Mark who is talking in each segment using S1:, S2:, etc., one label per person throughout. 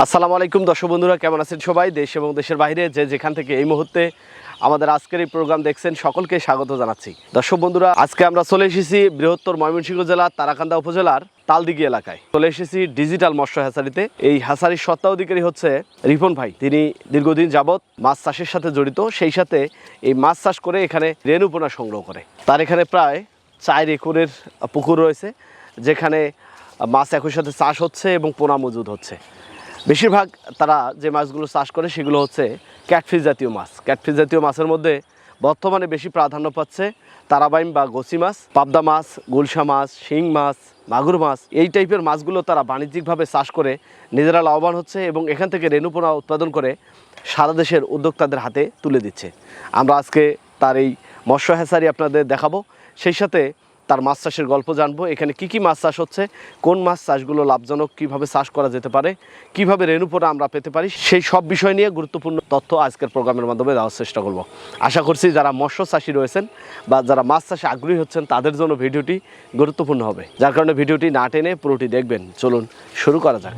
S1: আসসালামু আলাইকুম দর্শক বন্ধুরা, কেমন আছেন সবাই? দেশ এবং দেশের বাইরে যে যেখান থেকে এই মুহূর্তে আমাদের আজকের এই প্রোগ্রাম দেখছেন সকলকে স্বাগত জানাচ্ছি। দর্শক বন্ধুরা, আজকে আমরা চলে এসেছি বৃহত্তর ময়মনসিংহ জেলার তারাকান্দা উপজেলার তালদিঘি এলাকায়। চলে এসেছি ডিজিটাল মৎস্য হ্যাচারিতে। এই হ্যাচারির সত্ত্বাধিকারী হচ্ছে রিপন ভাই। তিনি দীর্ঘদিন যাবৎ মাছ চাষের সাথে জড়িত, সেই সাথে এই মাছ চাষ করে এখানে রেণুপোনা সংগ্রহ করে। তার এখানে প্রায় চার একরের পুকুর রয়েছে, যেখানে মাছ একই সাথে চাষ হচ্ছে এবং পোনা মজুদ হচ্ছে। বেশিরভাগ তারা যে মাছগুলো চাষ করে সেগুলো হচ্ছে ক্যাটফিস জাতীয় মাছ। ক্যাটফিস জাতীয় মাছের মধ্যে বর্তমানে বেশি প্রাধান্য পাচ্ছে তারাবাইম বা গোসি মাছ, পাবদা মাছ, গুলশা মাছ, শিং মাছ, মাগুর মাছ। এই টাইপের মাছগুলো তারা বাণিজ্যিকভাবে চাষ করে নিজেরা লাভবান হচ্ছে এবং এখান থেকে রেণুপোনা উৎপাদন করে সারা দেশের উদ্যোক্তাদের হাতে তুলে দিচ্ছে। আমরা আজকে তার এই মৎস্য হ্যাচারি আপনাদের দেখাবো। সেই সাথে তার মাছ চাষের গল্প জানব। এখানে কি কি মাছ চাষ হচ্ছে? কোন মাছ চাষগুলো লাভজনক? কীভাবে চাষ করা যেতে পারে? কীভাবে রেণুপোনা আমরা পেতে পারি? সেই সব বিষয় নিয়ে গুরুত্বপূর্ণ তথ্য আজকের প্রোগ্রামের মাধ্যমে দেওয়ার চেষ্টা করব। আশা করছি যারা মৎস্য চাষী রয়েছেন বা যারা মাছ চাষে আগ্রহী হচ্ছেন, তাদের জন্য ভিডিওটি গুরুত্বপূর্ণ হবে। যার কারণে ভিডিওটি না টেনে পুরোটি দেখবেন। চলুন শুরু করা যাক।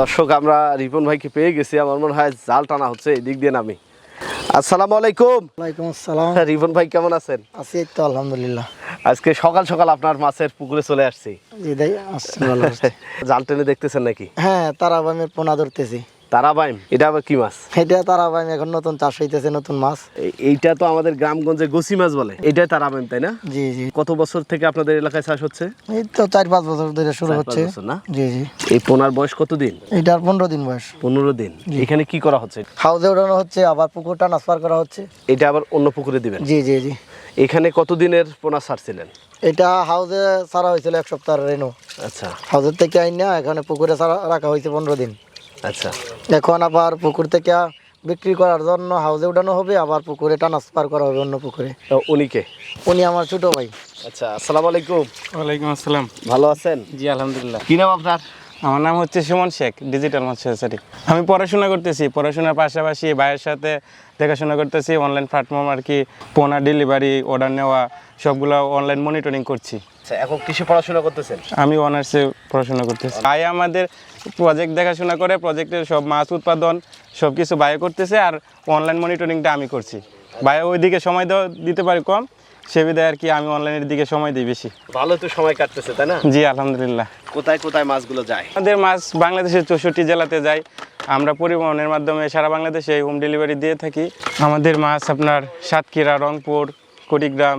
S1: দর্শক আমরা রিপন ভাইকে পেয়ে গেছি। আমার মনে হয় জাল টানা হচ্ছে এই দিক দিয়ে নামি। আসসালামু আলাইকুম।
S2: ওয়ালাইকুম আসসালাম।
S1: হ্যাঁ, রিপন ভাই কেমন আছেন?
S2: আছি তো আলহামদুলিল্লাহ।
S1: আজকে সকাল সকাল আপনার মাছের পুকুরে চলে আসছি।
S2: জি দাই আসছি ভালো
S1: জাল টেনে দেখতেছেন নাকি?
S2: হ্যাঁ তারা পোনা ধরতেছি।
S1: তারাবাইম এটা আবার কি মাছ?
S2: এটা তারাবাইম এখন নতুন চাষ হইতেছে নতুন মাছ।
S1: এইটা তো আমাদের গ্রামগঞ্জে গোসি মাছ বলে। এটাই তারাবাইম তাই না?
S2: জি জি।
S1: কত বছর থেকে আপনাদের এলাকায় চাষ হচ্ছে?
S2: এই তো চার পাঁচ বছর ধরে শুরু হচ্ছে।
S1: না?
S2: জি জি।
S1: এই পোনার বয়স কতদিন
S2: এটার পনেরো দিন বয়স।
S1: পনেরো দিন। এখানে কি করা হচ্ছে?
S2: হাউজে ওঠানো হচ্ছে আবার পুকুর ট্রান্সফার করা হচ্ছে।
S1: এটা আবার অন্য পুকুরে দিবেন?
S2: জি জি জি।
S1: এখানে কতদিনের পোনা ছাড়ছিলেন?
S2: এটা হাউজে ছাড়া হয়েছিল এক সপ্তাহ রেনু।
S1: আচ্ছা।
S2: হাউজের থেকে আইন না এখানে পুকুরে ছাড়া রাখা হয়েছে পনেরো দিন।
S1: আচ্ছা।
S2: এখন আবার পুকুর থেকে বিক্রি করার জন্য হাউজে উঠানো হবে আবার পুকুরে ট্রান্সফার করা হবে অন্য পুকুরে।
S1: তো উনিকে
S2: উনি আমার ছোট ভাই।
S1: আচ্ছা আসসালামু আলাইকুম।
S3: ওয়ালাইকুম আসসালাম।
S1: ভালো আছেন?
S3: জি আলহামদুলিল্লাহ।
S1: কি নাম আপনার?
S3: আমার নাম হচ্ছে সুমন শেখ ডিজিটাল মৎস্যচারী আমি পড়াশোনা করতেছি পড়াশোনার পাশাপাশি ভাইয়ের সাথে দেখাশোনা করতেছি অনলাইন প্ল্যাটফর্ম আর কি পোনা ডেলিভারি অর্ডার নেওয়া সবগুলো অনলাইন মনিটরিং করছি।
S1: আচ্ছা এখন কিসে পড়াশোনা করতেছেন?
S3: আমি অনার্সে পড়াশোনা করতেছি। ভাই আমাদের প্রজেক্ট দেখাশোনা করে প্রজেক্টের সব মাছ উৎপাদন সব কিছু ভাই করতেছে আর অনলাইন মনিটরিংটা আমি করছি। ভাই ওইদিকে সময় দেওয়া দিতে পারি কম সে বিধায় আর কি আমি অনলাইনের দিকে সময় দিই বেশি।
S1: ভালো তো সময় কাটতেছে তাই না?
S3: জি আলহামদুলিল্লাহ।
S1: কোথায় কোথায় মাছগুলো যায়?
S3: আমাদের মাছ বাংলাদেশের চৌষট্টি জেলাতে যায়। আমরা পরিবহনের মাধ্যমে সারা বাংলাদেশে হোম ডেলিভারি দিয়ে থাকি। আমাদের মাছ আপনার সাতক্ষীরা রংপুর কুড়িগ্রাম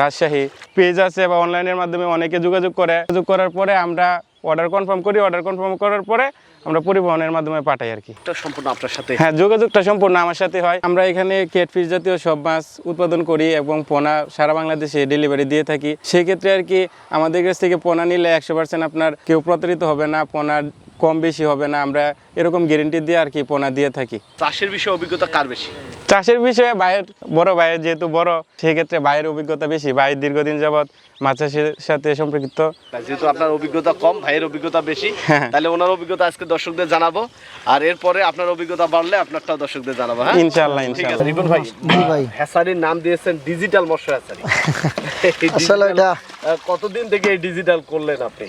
S3: রাজশাহী। পেজ আছে বা অনলাইনের মাধ্যমে অনেকে যোগাযোগ করে। যোগাযোগ করার পরে আমরা অর্ডার কনফার্ম করি অর্ডার কনফার্ম করার পরে আমরা পরিবহনের মাধ্যমে পাঠাই আর কি।
S1: সম্পূর্ণ আপনার সাথে?
S3: হ্যাঁ যোগাযোগটা সম্পূর্ণ আমার সাথে হয়। আমরা এখানে কেটফিশ জাতীয় সব মাছ উৎপাদন করি এবং পোনা সারা বাংলাদেশে ডেলিভারি দিয়ে থাকি। সেক্ষেত্রে আর কি আমাদের কাছ থেকে পোনা নিলে একশো পার্সেন্ট আপনার কেউ প্রতারিত হবে না পোনার কম বেশি হবে না। আমরা এরকম গ্যারেন্টি দিয়ে আর কি পোনা দিয়ে থাকি।
S1: চাষের বিষয়ে অভিজ্ঞতা কার বেশি?
S3: চাষের বিষয়ে ভাইয়ের বড় ভাইয়ের যেহেতু বড় সেক্ষেত্রে ভাইয়ের অভিজ্ঞতা বেশি ভাই দীর্ঘদিন যাবৎ মাছ চাষের সাথে সম্পর্কিত
S1: যেহেতু আপনার অভিজ্ঞতা কম ভাইয়ের অভিজ্ঞতা বেশি
S3: হ্যাঁ।
S1: তাহলে ওনার অভিজ্ঞতা আজকে দর্শকদের জানাব। আর এরপরে আপনার অভিজ্ঞতা বাড়লে আপনারটাও দর্শকদের জানাব হ্যাঁ?
S3: ইনশাল্লাহ
S1: ঠিক আছে। রিপন ভাই
S2: ভাই।
S1: হ্যাসারির নাম দিয়েছেন ডিজিটাল মৎস্য হ্যাসারি।
S2: আসলে এটা
S1: কতদিন থেকে এই ডিজিটাল করলেন আপনি?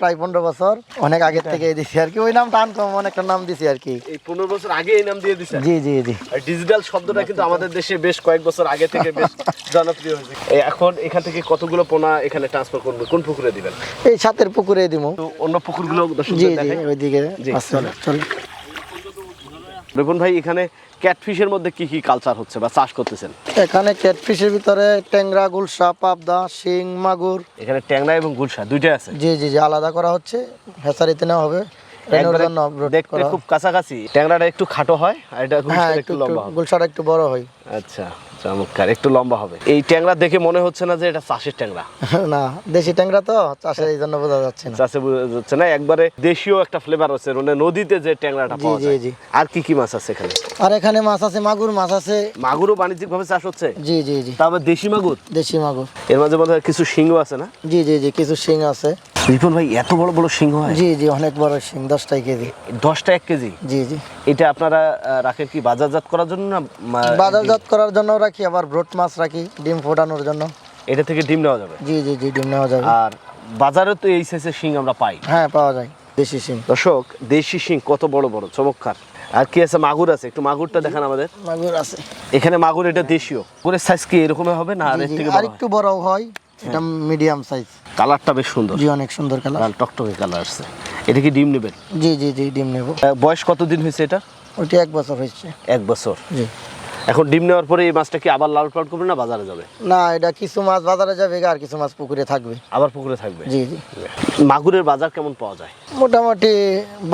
S2: প্রায় পনেরো বছর অনেক আগের থেকে দিছি আর কি। ওই নাম টান কম অনেকটা নাম দিছি আর কি।
S1: এই পনেরো বছর আগে এই নাম দিয়ে দিচ্ছেন
S2: জি জি জি।
S1: ডিজিটাল শব্দটা কিন্তু আমাদের দেশে বেশ কয়েক বছর আগে থেকে বেশ জনপ্রিয় হয়েছে। এখন এখান থেকে কতগুলো পোনা এখানে ট্রান্সফার করবে? কোন পুকুরে দিবেন?
S2: এই সাতের পুকুরে দিব।
S1: তো অন্য পুকুরগুলো
S2: জি
S1: দর্শকদের
S2: জি
S1: দেখাই।
S2: ওইদিকে।
S1: জি,
S2: আছে, চলো
S1: রিপন ভাই এখানে ক্যাটফিশের মধ্যে কি কি কালচার হচ্ছে বা চাষ করতেছেন?
S2: এখানে ক্যাটফিশের ভিতরে ট্যাংরা গুলশা পাবদা শিং মাগুর।
S1: এখানে ট্যাংরা এবং গুলশা দুইটাই আছে?
S2: জি জি জি আলাদা করা হচ্ছে। হেসারিতে নেওয়া হবে। রেনুর
S1: একবারে দেখতে খুব কাছাকাছি। ট্যাংরাটা একটু খাটো হয় আর এটা
S2: একটু
S1: একটু লম্বা
S2: গুলশাটা একটু বড়
S1: আচ্ছা চমৎকার একটু লম্বা হবে। এই ট্যাংরা দেখে মনে হচ্ছে না যে এটা চাষের ট্যাংরা।
S2: না দেশি ট্যাংরা তো চাষের এই জন্য বোঝা যাচ্ছে না।
S1: চাষে বোঝা যাচ্ছে না একবারে দেশীয় একটা ফ্লেভার আছে মানে নদীতে যে ট্যাংরাটা পাওয়া যায়। আর কি কি মাছ আছে এখানে?
S2: আর এখানে মাছ আছে মাগুর মাছ আছে।
S1: মাগুরও বাণিজ্যিক ভাবে চাষ হচ্ছে?
S2: জি জি জি।
S1: তারপর দেশি মাগুর?
S2: দেশি মাগুর।
S1: এর মাঝে মধ্যে কিছু সিংহ আছে না?
S2: জি জি জি কিছু শিং আছে।
S1: রিপন ভাই এত বড় বড় হয়?
S2: জি জি অনেক বড় শিং দশটাই কেজি।
S1: দশটা এক কেজি?
S2: জি জি।
S1: এটা আপনারা রাখেন কি বাজারজাত করার জন্য না
S2: বাজারজাত করার জন্য রাখি আবার ব্রোট মাছ রাখি ডিম ফোটানোর জন্য।
S1: এটা থেকে ডিম নেওয়া যাবে?
S2: জি জি জি ডিম নেওয়া যাবে।
S1: আর বাজারে তো এই সাইজের শিং আমরা পাই।
S2: হ্যাঁ পাওয়া যায় দেশি শিং
S1: দর্শক দেশি শিং কত বড় বড় চমৎকার। আর কি আছে? মাগুর আছে একটু মাগুরটা দেখান আমাদের।
S2: মাগুর আছে।
S1: এখানে মাগুর এটা দেশীয়। করে সাইজ কি এরকম হবে না আর থেকে
S2: আর একটু বড় হয়। এটা মিডিয়াম সাইজ
S1: কালারটা বেশ সুন্দর।
S2: জি অনেক সুন্দর কালার
S1: লাল টকটকে কালার আছে এটা কি ডিম নেবেন?
S2: জি জি জি ডিম নেব।
S1: বয়স কতদিন হয়েছে এটা?
S2: ওইটা এক বছর হয়েছে।
S1: এক বছর।
S2: জি।
S1: এখন ডিম নেওয়ার পরে এই মাছটা কি আবার লাল পাট করবে না বাজারে যাবে?
S2: না এটা কিছু মাছ বাজারে যাবে আর কিছু মাছ পুকুরে থাকবে।
S1: আবার পুকুরে থাকবে?
S2: জি জি।
S1: মাগুরের বাজার কেমন পাওয়া যায়?
S2: মোটামুটি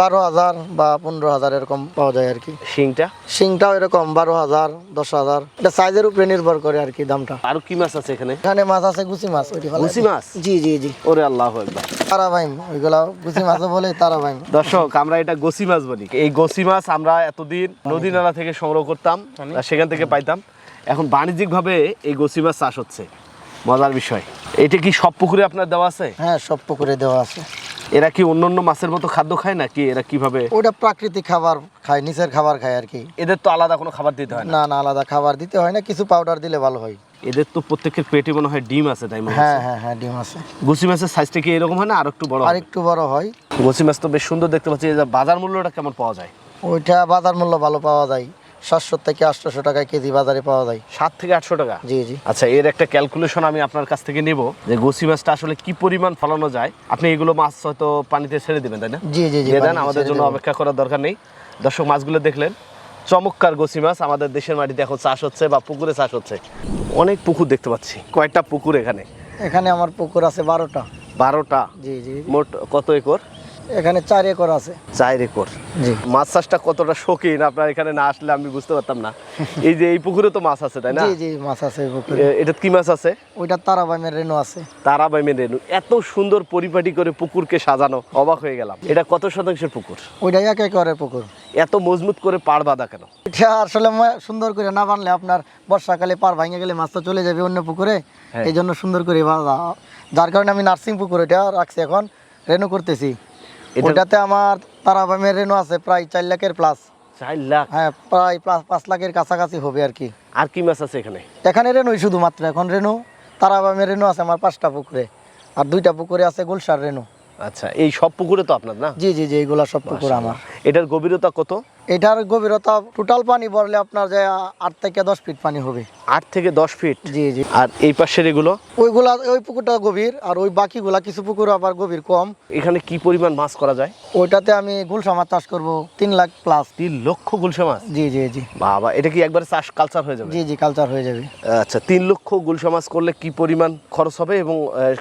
S2: বারো হাজার বা পনেরো হাজার এরকম পাওয়া যায় আর কি।
S1: শিংটা?
S2: শিংটাও এরকম বারো হাজার দশ হাজার। এটা সাইজের উপরে নির্ভর করে আর কি দামটা।
S1: আরও কি মাছ আছে এখানে?
S2: এখানে মাছ আছে গুচি মাছ ওইটি
S1: গুছি মাছ?
S2: জি জি জি।
S1: ওরে আল্লাহ একবার
S2: তারা ভাইম ওইগুলা গুচি মাছ বলে তারা ভাইম
S1: দর্শক আমরা এটা গোসি মাছ বলি। এই গোসি মাছ আমরা এতদিন নদী নালা থেকে সংগ্রহ করতাম। আর সেখান থেকে পাইতাম। এখন বাণিজ্যিক ভাবে এই গোসি মাছ চাষ হচ্ছে। মজার বিষয়। এটা কি সব পুকুরে আপনার দেওয়া আছে?
S2: হ্যাঁ সব পুকুরে দেওয়া আছে।
S1: এরা কি অন্য অন্য মাছের মতো খাদ্য খায় নাকি এরা কীভাবে?
S2: ওইটা প্রাকৃতিক খাবার খায় নিচের খাবার খায় আর কি।
S1: এদের তো আলাদা কোনো খাবার দিতে হয় না।
S2: না আলাদা খাবার দিতে হয় না কিছু পাউডার দিলে ভালো হয়।
S1: এদের তো প্রত্যেকের পেটে মনে হয় ডিম আছে তাই মনে
S2: হ্যাঁ হ্যাঁ হ্যাঁ ডিম আছে।
S1: গোসি মাছের সাইজটা কি এরকম হয় না আর একটু বড়
S2: আর একটু বড় হয়।
S1: গোসি মাছ তো বেশ সুন্দর দেখতে পাচ্ছি। বাজার মূল্যটা কেমন পাওয়া যায়?
S2: ওইটা বাজার মূল্য ভালো পাওয়া যায়। সাতশো থেকে আটশোশো টাকায় কেজি বাজারে পাওয়া যায়।
S1: সাত থেকে আটশো টাকা?
S2: জি জি।
S1: আচ্ছা এর একটা ক্যালকুলেশন আমি আপনার কাছ থেকে নেব যে গোসি মাছটা আসলে কি পরিমাণ ফলানো যায়। আপনি এগুলো মাছ হয়তো পানিতে ছেড়ে দিবেন তাই না?
S2: জি জি জি
S1: দেন আমাদের জন্য অপেক্ষা করার দরকার নেই। দর্শক মাছগুলো দেখলেন চমৎকার গোসি মাছ আমাদের দেশের মাটিতে এখন চাষ হচ্ছে বা পুকুরে চাষ হচ্ছে। অনেক পুকুর দেখতে পাচ্ছি কয়েকটা পুকুর এখানে?
S2: এখানে আমার পুকুর আছে বারোটা।
S1: বারোটা?
S2: জি জি।
S1: মোট কত একর?
S2: এখানে চার একর আছে।
S1: চার একর।
S2: জি।
S1: মাছ চাষটা কতটা শৌখিন? আপনার এখানে না আসলে আমি বুঝতে পারতাম না। এই যে এই পুকুরে তো মাছ আছে তাই না?
S2: জি জি মাছ আছে পুকুরে।
S1: এটা কি মাছ আছে?
S2: ওইটা তারাবাইমের রেনু আছে।
S1: তারাবাই রেণু। এত সুন্দর পরিপাটি করে পুকুরকে সাজানো অবাক হয়ে গেলাম। এটা কত শতাংশের পুকুর?
S2: ওইটা এক একরের পুকুর।
S1: এত মজবুত করে পাড় বাঁধা কেন?
S2: এটা আসলে সুন্দর করে না বানলে আপনার বর্ষাকালে পার ভাঙে গেলে মাছ তো চলে যাবে অন্য পুকুরে।
S1: হ্যাঁ।
S2: এই জন্য সুন্দর করে বাঁধা। যার কারণে আমি নার্সিং পুকুর এটা রাখছি এখন রেনু করতেছি।
S1: এটা-
S2: ওটাতে আমার তারাবামের রেনু আছে প্রায় চার লাখের প্লাস
S1: চার লাখ?
S2: হ্যাঁ প্রায় প্লাস- পাঁচ লাখের কাছাকাছি হবে আর কি।
S1: আর কি মাছ আছে এখানে?
S2: এখানে রেনুই শুধুমাত্র এখন রেনু তারাবামের রেনু আছে আমার পাঁচটা পুকুরে। আর দুইটা পুকুরে আছে গুলশার রেনু।
S1: আচ্ছা এই সব পুকুরে তো আপনার না?
S2: জি জি জি এইগুলা সব পুকুর আমার।
S1: এটার গভীরতা কত?
S2: এটার গভীরতা টোটাল পানি ভরলে আপনার যে আট থেকে দশ ফিট পানি হবে।
S1: আট থেকে দশ ফিট
S2: জি জি।
S1: আর এই পাশের এগুলো?
S2: ওইগুলা ওই পুকুরটা গভীর আর ওই বাকিগুলা কিছু পুকুর আবার গভীর কম।
S1: এখানে কি পরিমাণ মাছ করা যায়?
S2: ওইটাতে আমি গুলশা মাছ চাষ করব তিন লাখ প্লাস
S1: তিন লক্ষ গুলশা মাছ?
S2: জি জি জি।
S1: বাবা এটা কি একবার চাষ কালচার হয়ে যাবে?
S2: জি জি কালচার হয়ে যাবে।
S1: আচ্ছা তিন লক্ষ গুলশা মাছ করলে কি পরিমাণ খরচ হবে এবং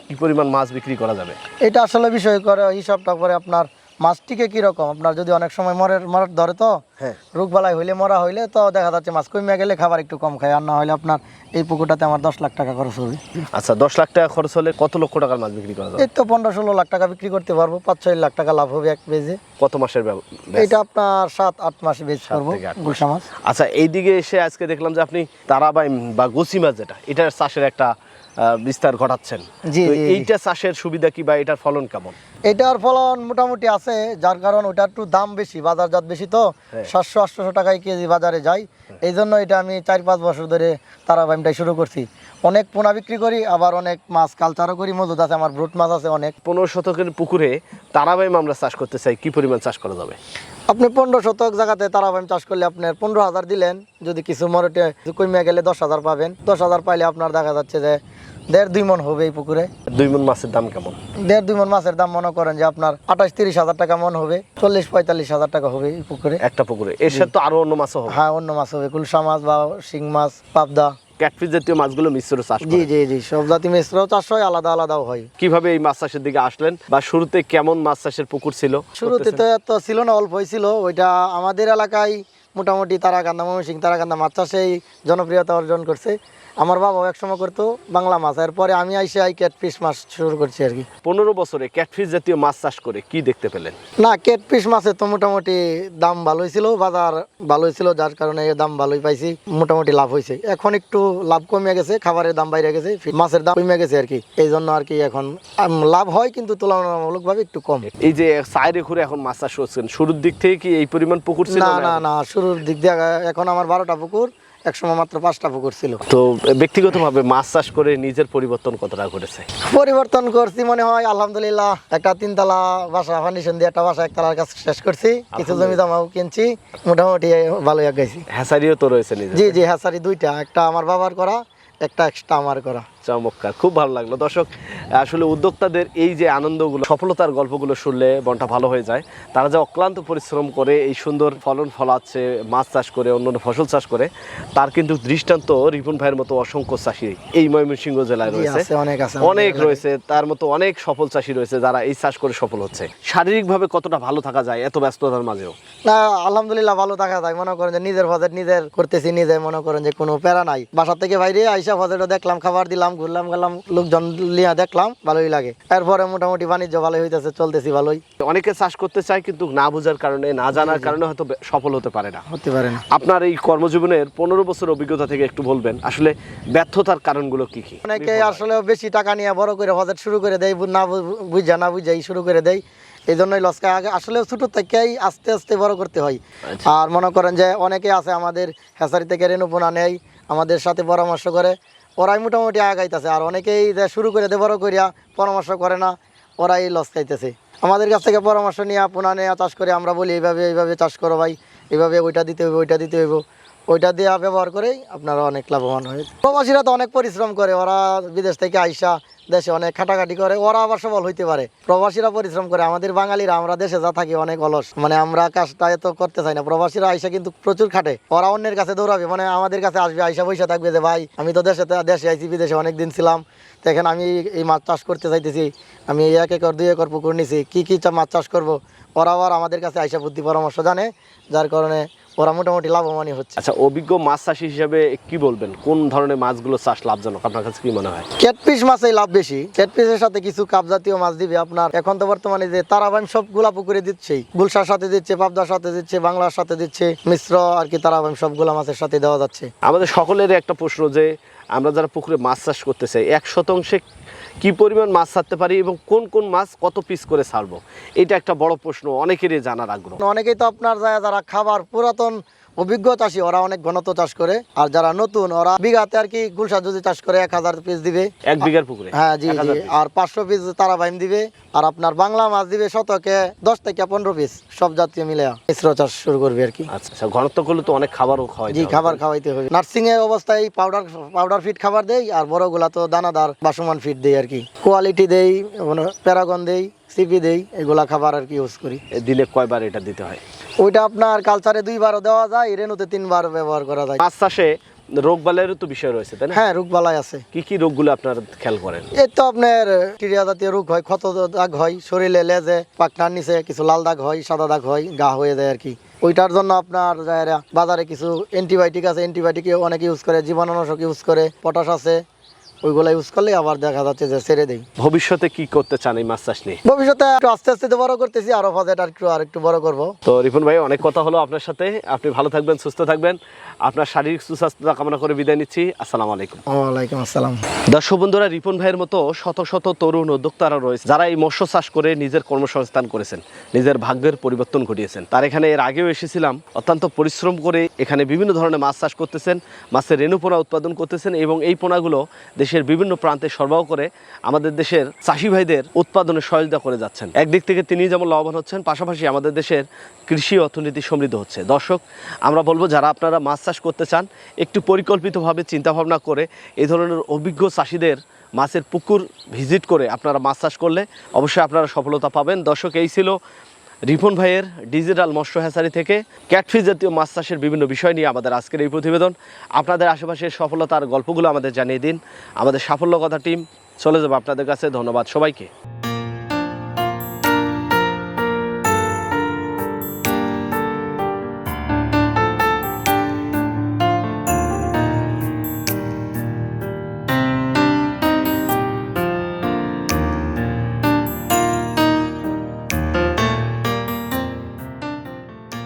S1: কি পরিমাণ মাছ বিক্রি করা যাবে?
S2: এটা আসলে বিষয় করে হিসাবটা করে আপনার মাছটিকে কীরকম আপনার যদি অনেক সময় মরে মরার ধরে তো
S1: হ্যাঁ।
S2: রোগ বালাই হইলে মরা হইলে তো দেখা যাচ্ছে মাছ কমিয়ে গেলে খাবার একটু কম খায় আর না হলে আপনার এই পুকুরটাতে আমার দশ লাখ টাকা খরচ হবে।
S1: আচ্ছা দশ লাখ টাকা খরচ হলে কত লক্ষ টাকার মাছ বিক্রি করা যাবে?
S2: এই তো পনেরো ষোলো লাখ টাকা বিক্রি করতে পারব পাঁচ ছয় লাখ টাকা লাভ হবে এক বেজে
S1: কত মাসের?
S2: এটা আপনার সাত আট মাস বেচ
S1: সাত
S2: করব। গুলশা মাছ।
S1: আচ্ছা এইদিকে এসে আজকে দেখলাম যে আপনি তারাবাই বা গোসি মাছ যেটা এটার চাষের একটা বিস্তার ঘটাচ্ছেন। এইটা চাষের সুবিধা কি বা এটার ফলন কেমন?
S2: এটার ফলন মোটামুটি আছে যার কারণ ওটা একটু দাম বেশি বাজারজাত বেশি তো
S1: হ্যাঁ।
S2: সাতশো আটশোশো টাকায় কেজি বাজারে যায় এই জন্য এটা আমি চার পাঁচ বছর ধরে তারাবাইমটাই শুরু করছি। অনেক পোনা বিক্রি করি আবার অনেক মাছ কালচারও করি মজুদ আছে আমার ব্রুট মাছ আছে অনেক।
S1: পনেরো শতকের পুকুরে তারাবাই আমরা চাষ করতে চাই কি পরিমাণ চাষ করা যাবে?
S2: আপনি পনেরো শতক জায়গাতে তারাবাইম চাষ করলে আপনার পনেরো হাজার দিলেন যদি কিছু মরটে কমিয়ে গেলে দশ হাজার পাবেন। দশ হাজার পাইলে আপনার দেখা যাচ্ছে যে দেড় দুই মন হবে এই পুকুরে।
S1: দুই মন মাছের দাম কেমন?
S2: দেড় দুই মন মাছের দাম মনে করেন যে আপনার আঠাশ তিরিশ হাজার টাকা মন হবে চল্লিশ পঁয়তাল্লিশ হাজার টাকা হবে এই পুকুরে।
S1: একটা পুকুরে। এর সাথে তো আরও অন্য মাছও হবে।
S2: হ্যাঁ অন্য মাছ হবে। কুলসা মাছ বা শিং মাছ পাবদা।
S1: ক্যাটফিস জাতীয় মাছগুলো মিশ্র চাষ
S2: জি জি জি সব জাতি মিশ্রও চাষ হয় আলাদা আলাদাও হয়।
S1: কীভাবে এই মাছ চাষের দিকে আসলেন বা শুরুতে কেমন মাছ চাষের পুকুর ছিল?
S2: শুরুতে তো এত ছিল না অল্প হয়েছিল ওইটা আমাদের এলাকায় মোটামুটি তারাকান্দা ময়মনসিং তারাকান্দা মাছ চাষেই জনপ্রিয়তা অর্জন করছে। আমার বাবাও একসময় করতো বাংলা মাছ এরপরে আমি আইসে আই ক্যাট পিস মাছ শুরু করছি আর কি।
S1: পনেরো বছরে ক্যাটফিস জাতীয় মাছ চাষ করে কি দেখতে পেলেন?
S2: না কেট পিস মাছের তো মোটামুটি দাম ভালোই ছিল বাজার ভালোই ছিল যার কারণে দাম ভালোই পাইছি মোটামুটি লাভ হয়েছে এখন একটু লাভ কমে গেছে খাবারের দাম বাইরে গেছে মাছের দাম কমে গেছে আর কি। এই জন্য আর কি এখন লাভ হয় কিন্তু তুলনামূলকভাবে একটু কম।
S1: এই যে সাইডে ঘুরে এখন মাছ চাষ করছেন শুরুর দিক থেকে কি এই পরিমাণ পুকুর ছিল
S2: না?
S1: না
S2: না শুরুর দিক দিয়ে এখন আমার বারোটা পুকুর একসময় মাত্র পাঁচটা পুকুর ছিল।
S1: তো ব্যক্তিগতভাবে মাছ চাষ করে নিজের পরিবর্তন কতটা ঘটেছে?
S2: পরিবর্তন করছি মনে হয় আলহামদুলিল্লাহ একটা তিনতলা বাসা ফাউন্ডেশন দিয়ে একটা বাসা একতলার কাজ শেষ করছি। কিছু জমি জমাও কিনছি মোটামুটি ভালোই আগাইছি
S1: হ্যাসারিও তো রয়েছে
S2: জি জি হ্যাঁ দুইটা একটা আমার বাবার করা একটা এক্সট্রা আমার করা।
S1: চমৎকার। খুব ভালো লাগল। দর্শক আসলে উদ্যোক্তাদের এই যে আনন্দগুলো সফলতার গল্পগুলো শুনলে মনটা ভালো হয়ে যায়। তারা যে অক্লান্ত পরিশ্রম করে এই সুন্দর ফলন ফলাচ্ছে মাছ চাষ করে অন্যান্য ফসল চাষ করে তার কিন্তু দৃষ্টান্ত রিপন ভাইয়ের মতো অসংখ্য চাষি এই ময়মনসিংহ জেলায় রয়েছে।
S2: অনেক
S1: অনেক রয়েছে তার মতো অনেক সফল চাষি রয়েছে যারা এই চাষ করে সফল হচ্ছে। শারীরিকভাবে কতটা ভালো থাকা যায় এত ব্যস্ততার মাঝেও?
S2: না আলহামদুলিল্লাহ ভালো থাকা যায়। মনে করেন যে নিজের বাজেট নিজের করতেছি নিজে মনে করেন যে কোনো প্যারা নাই। বাসা থেকে বাইরে আইসা বাজেটও দেখলাম খাবার দিলাম ঘুরলাম গেলাম লোকজন লিয়া দেখলাম ভালোই লাগে। এরপরে মোটামুটি বাণিজ্য ভালোই হইতেছে চলতেছি ভালোই।
S1: অনেকে চাষ করতে চায় কিন্তু না বোঝার কারণে না জানার কারণে হয়তো সফল হতে পারে না।
S2: হতে পারে না।
S1: আপনার এই কর্মজীবনের পনেরো বছর অভিজ্ঞতা থেকে একটু বলবেন আসলে ব্যর্থতার কারণগুলো কি কি?
S2: অনেকে আসলে বেশি টাকা নিয়ে বড় করে বাজেট শুরু করে দেয় না বুঝা না বুঝাই শুরু করে দেয়। এই জন্যই লসকে আগে আসলে ছোটো থেকেই আস্তে আস্তে বড় করতে হয়।
S1: আচ্ছা।
S2: আর মনে করেন যে অনেকে আছে আমাদের হ্যাসারি থেকে রেণুপোনা নেয় আমাদের সাথে পরামর্শ করে। ওরাই মোটামুটি আগাইতেছে। আর অনেকেই শুরু করে দে বড় করিয়া পরামর্শ করে না, ওরাই লস খাইতেছে। আমাদের কাছ থেকে পরামর্শ নিয়ে, পোনা নেওয়া চাষ করে আমরা বলি, এইভাবে এইভাবে চাষ করো ভাই, এইভাবে ওইটা দিতে হইব, ওইটা দিতে হইব। ওইটা দিয়ে ব্যবহার করেই আপনারা অনেক লাভবান হয় প্রবাসীরা তো অনেক পরিশ্রম করে, ওরা বিদেশ থেকে আইসা দেশে অনেক খাটাখাটি করে, ওরা আবার সফল হইতে পারে। প্রবাসীরা পরিশ্রম করে, আমাদের বাঙালিরা, আমরা দেশে যা থাকি অনেক অলস। মানে আমরা কাজটা এত করতে চাই না। প্রবাসীরা আইসা কিন্তু প্রচুর খাটে। ওরা অন্যের কাছে দৌড়াবে। মানে আমাদের কাছে আসবে, আইসা পয়সা থাকবে যে, ভাই, আমি তো দেশে দেশে আইসি বিদেশে অনেক দিন ছিলাম। তো এখানে আমি এই মাছ চাষ করতে চাইতেছি। আমি এক একর, দুই একর পুকুর নিছি। কী কী মাছ চাষ করব? ওরা আবার আমাদের কাছে আইসা বুদ্ধি পরামর্শ জানে। যার কারণে ওরা মোটামুটি লাভবানই হচ্ছে।
S1: আচ্ছা অভিজ্ঞ মাছ চাষি হিসাবে কি বলবেন? কোন ধরনের মাছগুলো চাষ লাভজনক? আপনার কাছে কি মনে হয়?
S2: ক্যাটপিস মাছেই লাভ বেশি। ক্যাটপিসের সাথে কিছু কাপ জাতীয় মাছ দিবে আপনার। এখন তো বর্তমানে যে তারাবাইম সবগুলা পুকুরে দিচ্ছেই। গুলশার সাথে দিচ্ছে পাবদার সাথে দিচ্ছে বাংলার সাথে দিচ্ছে মিশ্র আর কি তারাবাইম সবগুলা মাছের সাথে দেওয়া যাচ্ছে।
S1: আমাদের সকলের একটা প্রশ্ন যে আমরা যারা পুকুরে মাছ চাষ করতে চাই এক শতাংশে কি পরিমাণ মাছ ছাড়তে পারি এবং কোন কোন মাছ কত পিস করে ছাড়বো? এটা একটা বড় প্রশ্ন, অনেকেরই জানার আগ্রহ।
S2: অনেকেই তো আপনার যারা খাবার পুরাতন অভিজ্ঞ চাষি ওরা অনেক ঘনত্ব চাষ করে। আর যারা নতুন ওরা বিঘাতে আর কি গুলশা যদি চাষ করে এক হাজার পিস দিবে।
S1: এক বিঘার পুকুরে?
S2: হ্যাঁ জি জি। আর পাঁচশো পিস তারা বাইম দিবে। আর আপনার বাংলা মাছ দিবে শতকে দশ থেকে পনেরো পিস সব জাতীয় মিলে। মিশ্র চাষ শুরু করবে আর কি।
S1: আচ্ছা আচ্ছা ঘনত্ব করলে তো অনেক খাবারও খাওয়াই
S2: জি খাবার খাওয়াইতে হবে। নার্সিং এর অবস্থায় পাউডার পাউডার ফিট খাবার দেই আর বড়গুলা তো দানাদার বাসমান ফিট দেই আর কি। কোয়ালিটি দেই প্যারাগন দেই সিপি দেই এগুলা খাবার আর কি ইউজ করি।
S1: দিনে কয়বার এটা দিতে হয়?
S2: ওইটা আপনার কালচারে দুইবারও দেওয়া যায় রেনুতে তিনবার ব্যবহার করা যায়।
S1: মাছ চাষে রোগ বালাইয়েরও তো বিষয় রয়েছে তাই না?
S2: হ্যাঁ রোগবালাই আছে।
S1: কি কি রোগগুলো আপনার খেয়াল করেন?
S2: এই তো আপনার টিরিয়া জাতীয় রোগ হয় ক্ষত দাগ হয় শরীরে লেজে পাকনার নিচে কিছু লাল দাগ হয় সাদা দাগ হয় গা হয়ে যায় আর কি। ওইটার জন্য আপনার বাজারে কিছু অ্যান্টিবায়োটিক আছে অ্যান্টিবায়োটিক অনেক ইউজ করে জীবাণুনাশক ইউজ করে পটাশ আছে ওইগুলো ইউজ করলে আবার দেখা যাচ্ছে যে ছেড়ে দেই।
S1: ভবিষ্যতে কি করতে চান এই মাছ চাষ নিয়ে?
S2: ভবিষ্যতে একটু আস্তে আস্তে তো বড় করতেছি আরও বাজেট আর একটু আর একটু বড় করব।
S1: তো রিপন ভাই অনেক কথা হলো আপনার সাথে। আপনি ভালো থাকবেন সুস্থ থাকবেন। আপনার শারীরিক সুস্বাস্থ্যতা কামনা করে বিদায় নিচ্ছি। আসসালামু আলাইকুম।
S2: ওয়ালাইকুম আসসালাম।
S1: দর্শক বন্ধুরা রিপন ভাইয়ের মতো শত শত তরুণ উদ্যোক্তারা রয়েছে যারা এই মৎস্য চাষ করে নিজের কর্মসংস্থান করেছেন নিজের ভাগ্যের পরিবর্তন ঘটিয়েছেন। তার এখানে এর আগেও এসেছিলাম অত্যন্ত পরিশ্রম করে এখানে বিভিন্ন ধরনের মাছ চাষ করতেছেন মাছের রেণু পোনা উৎপাদন করতেছেন এবং এই পোনাগুলো দেশে দেশের বিভিন্ন প্রান্তে সরবরাহ করে আমাদের দেশের চাষি ভাইদের উৎপাদনে সহায়তা করে যাচ্ছেন। একদিক থেকে তিনি যেমন লাভবান হচ্ছেন, পাশাপাশি আমাদের দেশের কৃষি অর্থনীতি সমৃদ্ধ হচ্ছে। দর্শক, আমরা বলব, যারা আপনারা মাছ চাষ করতে চান, একটু পরিকল্পিতভাবে চিন্তাভাবনা করে এই ধরনের অভিজ্ঞ চাষিদের মাছের পুকুর ভিজিট করে আপনারা মাছ চাষ করলে অবশ্যই আপনারা সফলতা পাবেন। দর্শক, এই ছিল রিপন ভাইয়ের ডিজিটাল মৎস্য হ্যাচারি থেকে ক্যাটফিস জাতীয় মাছ চাষের বিভিন্ন বিষয় নিয়ে আমাদের আজকের এই প্রতিবেদন। আপনাদের আশেপাশের সফলতার গল্পগুলো আমাদের জানিয়ে দিন। আমাদের সাফল্য কথা টিম চলে যাব আপনাদের কাছে। ধন্যবাদ সবাইকে।